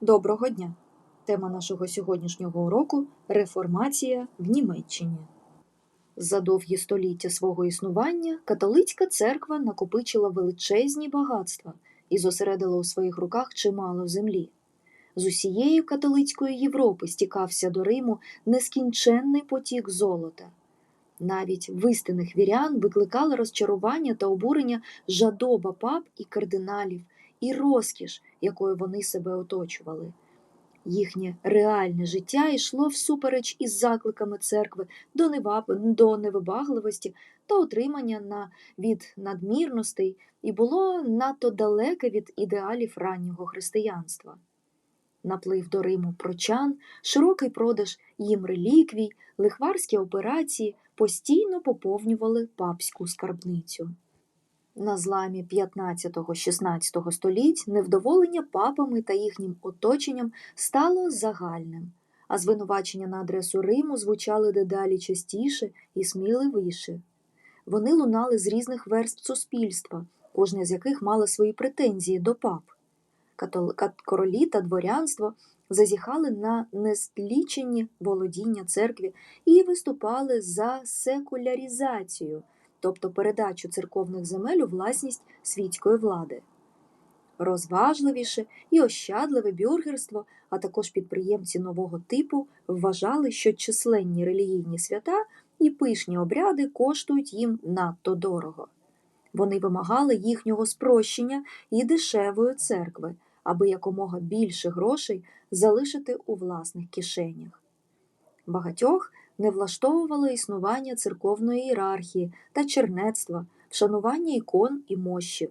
Доброго дня! Тема нашого сьогоднішнього уроку реформація в Німеччині. За довгі століття свого існування католицька церква накопичила величезні багатства і зосередила у своїх руках чимало землі. З усієї католицької Європи стікався до Риму нескінченний потік золота. Навіть вистинних вірян викликали розчарування та обурення жадоба пап і кардиналів, і розкіш, якою вони себе оточували. Їхнє реальне життя йшло всупереч із закликами церкви до, невибагливості та утримання на... від надмірностей і було надто далеке від ідеалів раннього християнства. Наплив до Риму прочан, широкий продаж їм реліквій, лихварські операції постійно поповнювали папську скарбницю. На зламі 15-16 століть невдоволення папами та їхнім оточенням стало загальним, а звинувачення на адресу Риму звучали дедалі частіше і сміливіше. Вони лунали з різних верств суспільства, кожна з яких мала свої претензії до пап. Королі та дворянство зазіхали на незлічені володіння церкві і виступали за секуляризацію – тобто передачу церковних земель у власність світської влади. Розважливіше і ощадливе бюргерство, а також підприємці нового типу вважали, що численні релігійні свята і пишні обряди коштують їм надто дорого. Вони вимагали їхнього спрощення і дешевої церкви, аби якомога більше грошей залишити у власних кишенях. Багатьох не влаштовувало існування церковної ієрархії та чернецтва, вшанування ікон і мощів.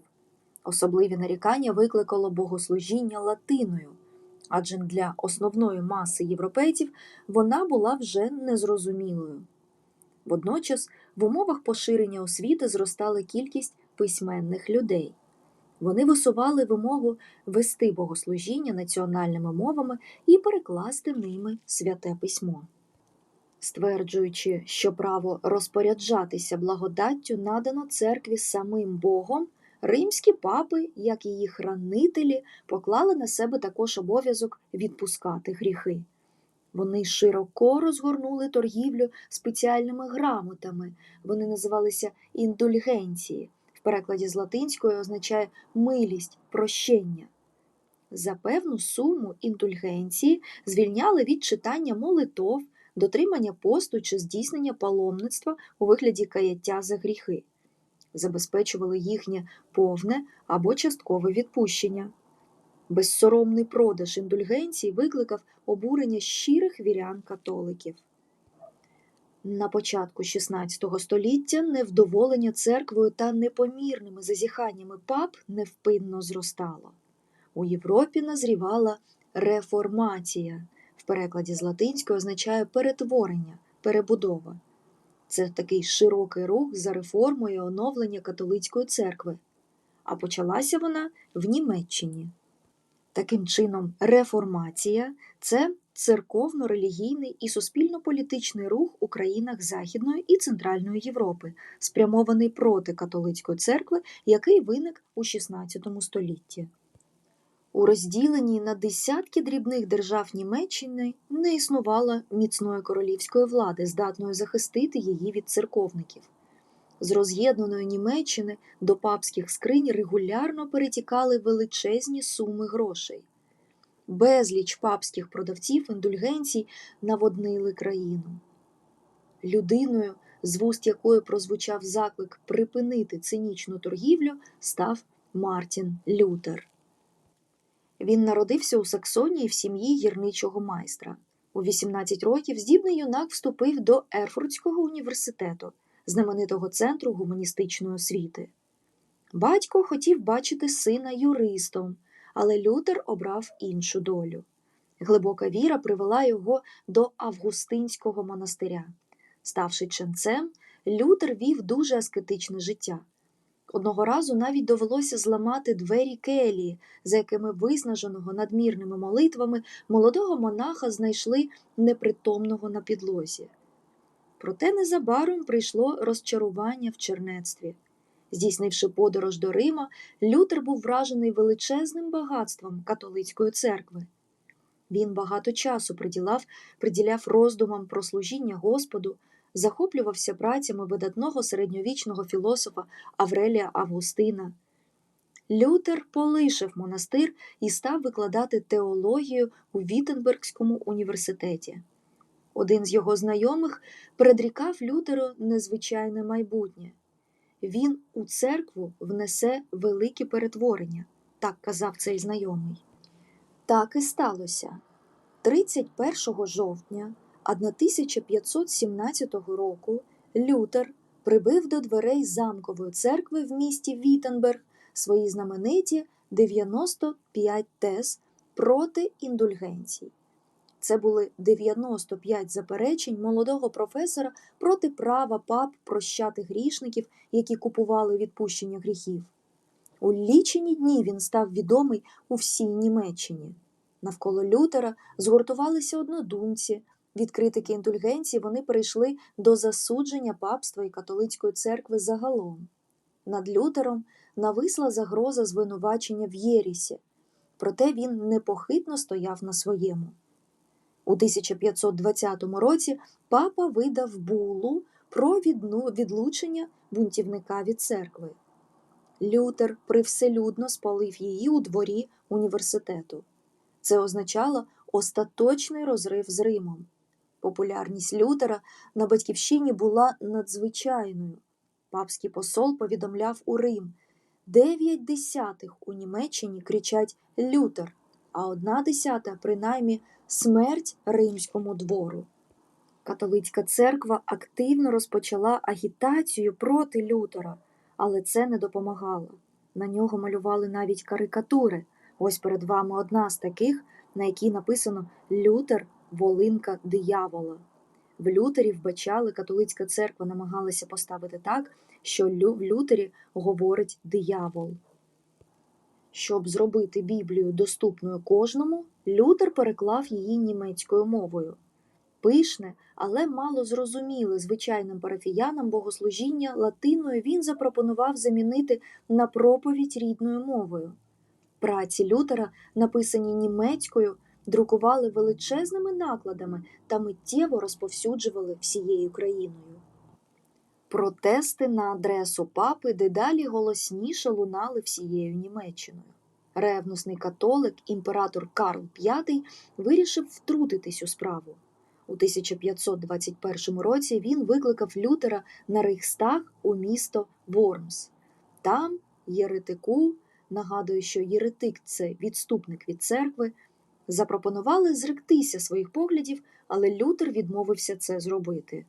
Особливі нарікання викликало богослужіння латиною, адже для основної маси європейців вона була вже незрозумілою. Водночас в умовах поширення освіти зростала кількість письменних людей. Вони висували вимогу вести богослужіння національними мовами і перекласти ними святе письмо стверджуючи, що право розпоряджатися благодаттю надано церкві самим Богом, римські папи, як і їх хранителі, поклали на себе також обов'язок відпускати гріхи. Вони широко розгорнули торгівлю спеціальними грамотами, вони називалися індульгенції. В перекладі з латинської означає милість, прощення. За певну суму індульгенції звільняли від читання молитов, дотримання посту чи здійснення паломництва у вигляді каяття за гріхи, забезпечували їхнє повне або часткове відпущення. Безсоромний продаж індульгенцій викликав обурення щирих вірян-католиків. На початку XVI століття невдоволення церквою та непомірними зазіханнями пап невпинно зростало. У Європі назрівала реформація, перекладі з латинської означає перетворення, перебудова. Це такий широкий рух за реформою і оновлення католицької церкви, а почалася вона в Німеччині. Таким чином, реформація це церковно-релігійний і суспільно-політичний рух у країнах Західної і Центральної Європи, спрямований проти католицької церкви, який виник у XVI столітті. У розділенні на десятки дрібних держав Німеччини не існувало міцної королівської влади, здатної захистити її від церковників. З роз'єднаної Німеччини до папських скринь регулярно перетікали величезні суми грошей. Безліч папських продавців індульгенцій наводнили країну. Людиною, з вуст якої прозвучав заклик припинити цинічну торгівлю, став Мартін Лютер. Він народився у Саксонії в сім'ї гірничого майстра. У 18 років здібний юнак вступив до Ерфуртського університету, знаменитого центру гуманістичної освіти. Батько хотів бачити сина юристом, але Лютер обрав іншу долю. Глибока віра привела його до Августинського монастиря. Ставши ченцем, Лютер вів дуже аскетичне життя. Одного разу навіть довелося зламати двері келії, за якими виснаженого надмірними молитвами молодого монаха знайшли непритомного на підлозі. Проте незабаром прийшло розчарування в чернецтві. Здійснивши подорож до Рима, Лютер був вражений величезним багатством католицької церкви. Він багато часу приділяв, приділяв роздумам про служіння Господу, захоплювався працями видатного середньовічного філософа Аврелія Августина. Лютер полишив монастир і став викладати теологію у Віттенбергському університеті. Один з його знайомих предрікав Лютеру незвичайне майбутнє. Він у церкву внесе великі перетворення, так казав цей знайомий. Так і сталося. 31 жовтня 1517 року Лютер прибив до дверей замкової церкви в місті Віттенберг свої знамениті 95 тез проти індульгенцій. Це були 95 заперечень молодого професора проти права пап прощати грішників, які купували відпущення гріхів. У лічені дні він став відомий у всій Німеччині. Навколо Лютера згуртувалися однодумці. Від критики індульгенції вони перейшли до засудження папства і католицької церкви загалом. Над Лютером нависла загроза звинувачення в Єрісі, проте він непохитно стояв на своєму. У 1520 році папа видав булу про відлучення бунтівника від церкви. Лютер привселюдно спалив її у дворі університету. Це означало остаточний розрив з Римом. Популярність Лютера на батьківщині була надзвичайною. Папський посол повідомляв у Рим дев'ять десятих у Німеччині кричать Лютер, а одна десята, принаймні, смерть римському двору. Католицька церква активно розпочала агітацію проти Лютера, але це не допомагало. На нього малювали навіть карикатури. Ось перед вами одна з таких, на якій написано Лютер волинка диявола. В Лютері вбачали, католицька церква намагалася поставити так, що в Лютері говорить диявол. Щоб зробити Біблію доступною кожному, Лютер переклав її німецькою мовою. Пишне, але мало зрозуміле звичайним парафіянам богослужіння латиною він запропонував замінити на проповідь рідною мовою. Праці Лютера, написані німецькою, друкували величезними накладами та миттєво розповсюджували всією країною. Протести на адресу папи дедалі голосніше лунали всією Німеччиною. Ревнусний католик, імператор Карл V вирішив втрутитись у справу. У 1521 році він викликав Лютера на Рейхстаг у місто Вормс. Там єретику, нагадую, що єретик це відступник від церкви, запропонували зректися своїх поглядів, але Лютер відмовився це зробити.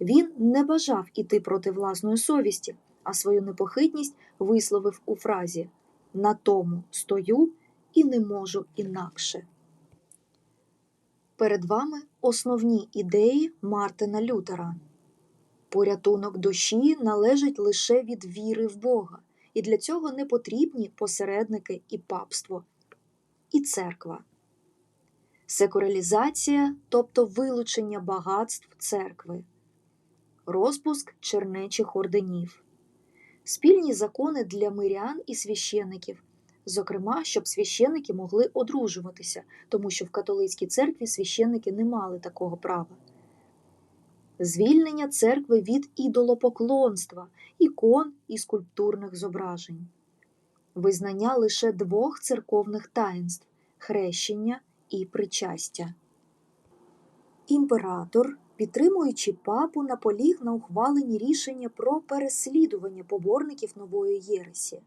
Він не бажав іти проти власної совісті, а свою непохитність висловив у фразі На тому стою і не можу інакше. Перед вами основні ідеї Мартина Лютера. Порятунок душі належить лише від віри в Бога, і для цього не потрібні посередники і папство, і церква. Секуралізація, тобто вилучення багатств церкви. Розпуск чернечих орденів, спільні закони для мирян і священиків, зокрема, щоб священики могли одружуватися, тому що в католицькій церкві священики не мали такого права, звільнення церкви від ідолопоклонства, ікон і скульптурних зображень, визнання лише двох церковних таїнств хрещення і причастя. Імператор підтримуючи папу, наполіг на ухваленні рішення про переслідування поборників нової Єресі.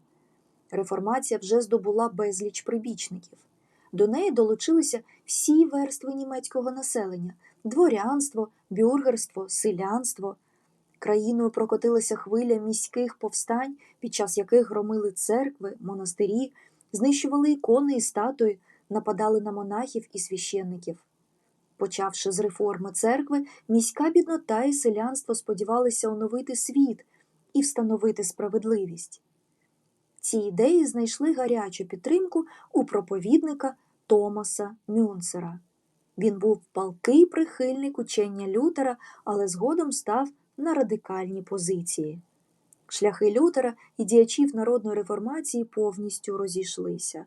Реформація вже здобула безліч прибічників. До неї долучилися всі верстви німецького населення дворянство, бюргерство, селянство. Країною прокотилася хвиля міських повстань, під час яких громили церкви, монастирі, знищували ікони і статуї, нападали на монахів і священників. Почавши з реформи церкви, міська біднота і селянство сподівалися оновити світ і встановити справедливість. Ці ідеї знайшли гарячу підтримку у проповідника Томаса Мюнцера. Він був палкий прихильник учення Лютера, але згодом став на радикальні позиції. Шляхи Лютера і діячів народної реформації повністю розійшлися.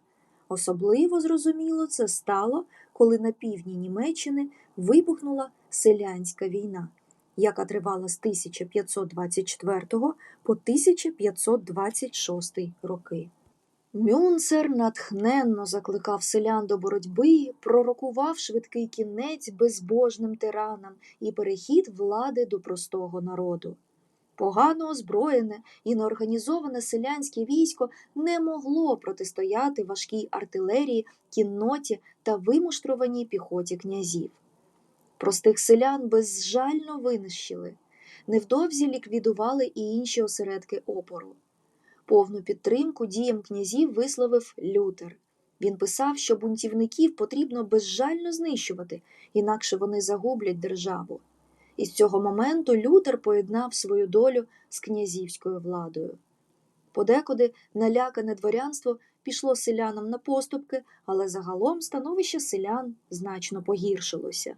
Особливо зрозуміло це стало, коли на півдні Німеччини вибухнула селянська війна, яка тривала з 1524 по 1526 роки. Мюнцер натхненно закликав селян до боротьби, пророкував швидкий кінець безбожним тиранам і перехід влади до простого народу. Погано озброєне і неорганізоване селянське військо не могло протистояти важкій артилерії, кінноті та вимуштрованій піхоті князів. Простих селян безжально винищили, невдовзі ліквідували і інші осередки опору. Повну підтримку діям князів висловив Лютер. Він писав, що бунтівників потрібно безжально знищувати, інакше вони загублять державу. І з цього моменту Лютер поєднав свою долю з князівською владою. Подекуди налякане дворянство пішло селянам на поступки, але загалом становище селян значно погіршилося.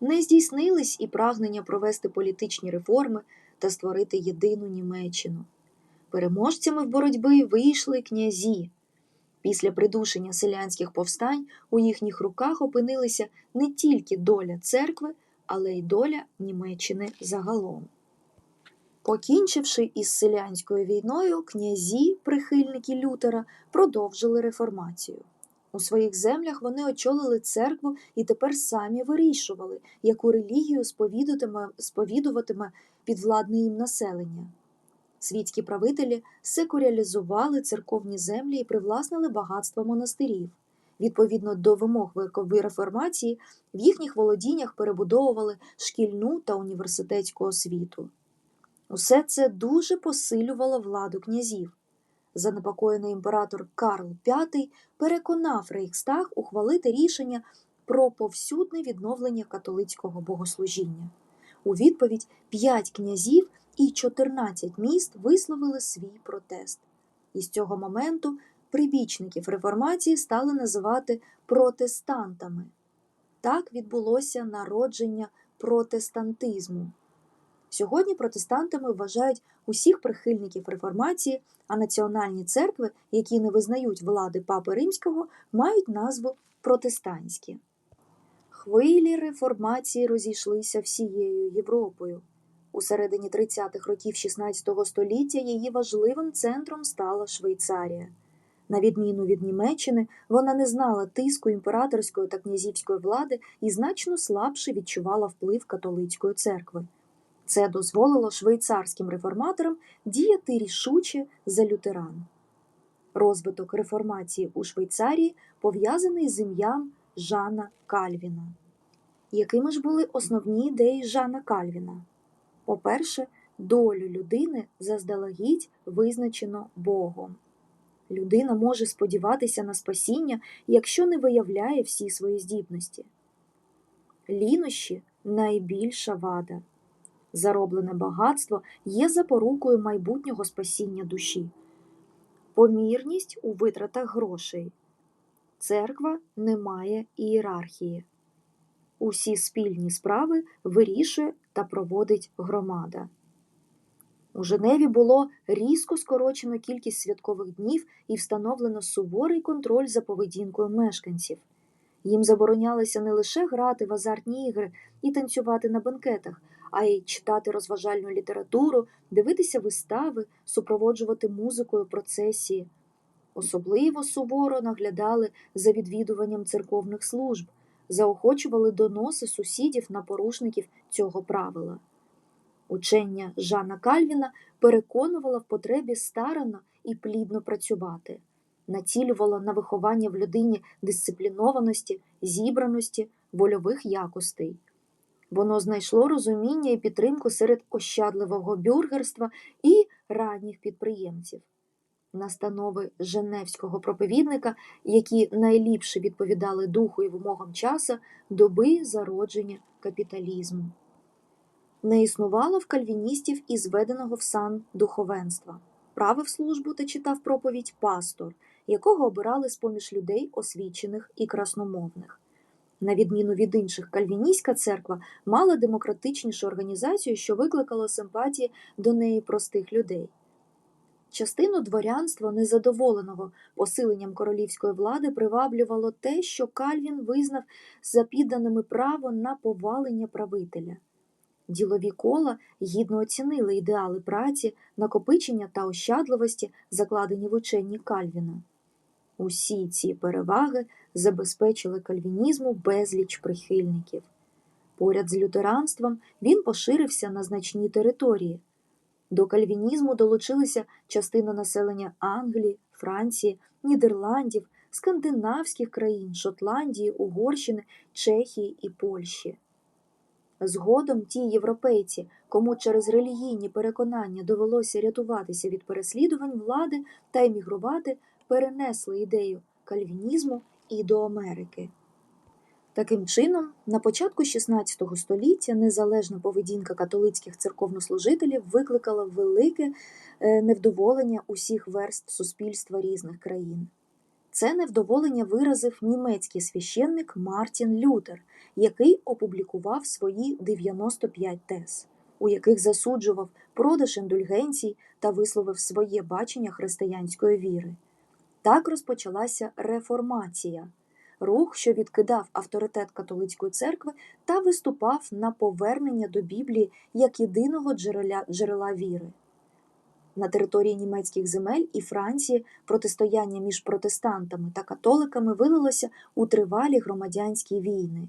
Не здійснились і прагнення провести політичні реформи та створити єдину Німеччину. Переможцями в боротьбі вийшли князі. Після придушення селянських повстань у їхніх руках опинилися не тільки доля церкви, але й доля Німеччини загалом. Покінчивши із селянською війною, князі, прихильники Лютера, продовжили реформацію. У своїх землях вони очолили церкву і тепер самі вирішували, яку релігію сповідуватиме, сповідуватиме підвладне їм населення. Світські правителі секуріалізували церковні землі і привласнили багатство монастирів. Відповідно до вимог векової реформації, в їхніх володіннях перебудовували шкільну та університетську освіту. Усе це дуже посилювало владу князів. Занепокоєний імператор Карл V переконав Рейхстаг ухвалити рішення про повсюдне відновлення католицького богослужіння. У відповідь п'ять князів і 14 міст висловили свій протест. І з цього моменту прибічників реформації стали називати протестантами. Так відбулося народження протестантизму. Сьогодні протестантами вважають усіх прихильників реформації, а національні церкви, які не визнають влади Папи Римського, мають назву протестантські. Хвилі реформації розійшлися всією Європою. У середині 30-х років XVI століття її важливим центром стала Швейцарія. На відміну від Німеччини, вона не знала тиску імператорської та князівської влади і значно слабше відчувала вплив католицької церкви. Це дозволило швейцарським реформаторам діяти рішуче за лютеран. Розвиток реформації у Швейцарії пов'язаний з ім'ям Жана Кальвіна. Якими ж були основні ідеї Жана Кальвіна? По-перше, долю людини заздалегідь визначено Богом. Людина може сподіватися на спасіння, якщо не виявляє всі свої здібності. Лінощі найбільша вада. Зароблене багатство є запорукою майбутнього спасіння душі, помірність у витратах грошей. Церква не має ієрархії. Усі спільні справи вирішує та проводить громада. У Женеві було різко скорочено кількість святкових днів і встановлено суворий контроль за поведінкою мешканців. Їм заборонялося не лише грати в азартні ігри і танцювати на банкетах, а й читати розважальну літературу, дивитися вистави, супроводжувати музикою процесії. Особливо суворо наглядали за відвідуванням церковних служб, заохочували доноси сусідів на порушників цього правила. Учення Жана Кальвіна переконувало в потребі старано і плідно працювати, націлювало на виховання в людині дисциплінованості, зібраності, вольових якостей. Воно знайшло розуміння і підтримку серед ощадливого бюргерства і ранніх підприємців. Настанови женевського проповідника, які найліпше відповідали духу і вимогам часу, доби зародження капіталізму. Не існувало в кальвіністів і зведеного в сан духовенства. Правив службу та читав проповідь пастор, якого обирали з поміж людей освічених і красномовних. На відміну від інших, кальвіністська церква мала демократичнішу організацію, що викликало симпатії до неї простих людей. Частину дворянства, незадоволеного посиленням королівської влади, приваблювало те, що Кальвін визнав за підданими право на повалення правителя. Ділові кола гідно оцінили ідеали праці, накопичення та ощадливості, закладені в ученні Кальвіна. Усі ці переваги забезпечили кальвінізму безліч прихильників. Поряд з лютеранством він поширився на значні території. До кальвінізму долучилися частина населення Англії, Франції, Нідерландів, скандинавських країн, Шотландії, Угорщини, Чехії і Польщі. Згодом ті європейці, кому через релігійні переконання довелося рятуватися від переслідувань влади та емігрувати, перенесли ідею кальвінізму і до Америки. Таким чином, на початку XVI століття незалежна поведінка католицьких церковнослужителів викликала велике е, невдоволення усіх верств суспільства різних країн. Це невдоволення виразив німецький священник Мартін Лютер, який опублікував свої 95 тез, у яких засуджував продаж індульгенцій та висловив своє бачення християнської віри. Так розпочалася реформація, рух, що відкидав авторитет католицької церкви та виступав на повернення до Біблії як єдиного джерела, джерела віри. На території німецьких земель і Франції протистояння між протестантами та католиками вилилося у тривалі громадянські війни.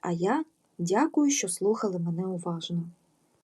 А я дякую, що слухали мене уважно.